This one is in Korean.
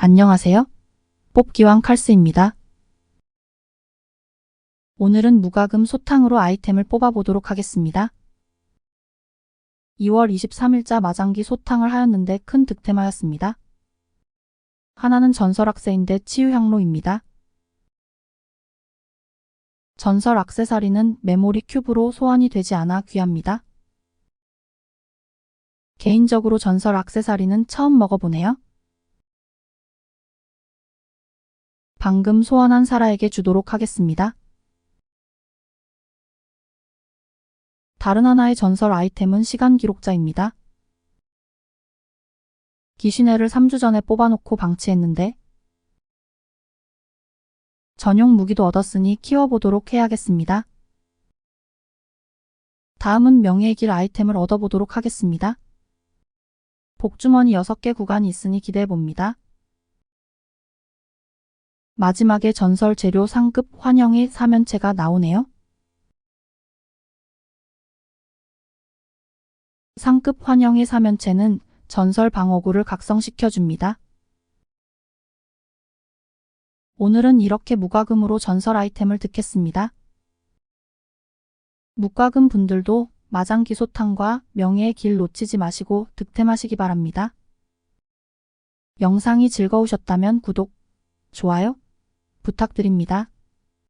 안녕하세요. 뽑기왕 칼스입니다. 오늘은 무과금 소탕으로 아이템을 뽑아보도록 하겠습니다. 2월 23일자 마장기 소탕을 하였는데 큰 득템하였습니다. 하나는 전설 악세인데 치유향로입니다. 전설 악세사리는 메모리 큐브로 소환이 되지 않아 귀합니다. 개인적으로 전설 악세사리는 처음 먹어보네요. 방금 소환한 사라에게 주도록 하겠습니다. 다른 하나의 전설 아이템은 시간 기록자입니다. 귀신애를 3주 전에 뽑아놓고 방치했는데 전용 무기도 얻었으니 키워보도록 해야겠습니다. 다음은 명예의 길 아이템을 얻어보도록 하겠습니다. 복주머니 6개 구간이 있으니 기대해봅니다. 마지막에 전설 재료 상급 환영의 사면체가 나오네요. 상급 환영의 사면체는 전설 방어구를 각성시켜줍니다. 오늘은 이렇게 무과금으로 전설 아이템을 득했습니다. 무과금 분들도 마장기 소탕과 명예의 길 놓치지 마시고 득템하시기 바랍니다. 영상이 즐거우셨다면 구독, 좋아요 부탁드립니다.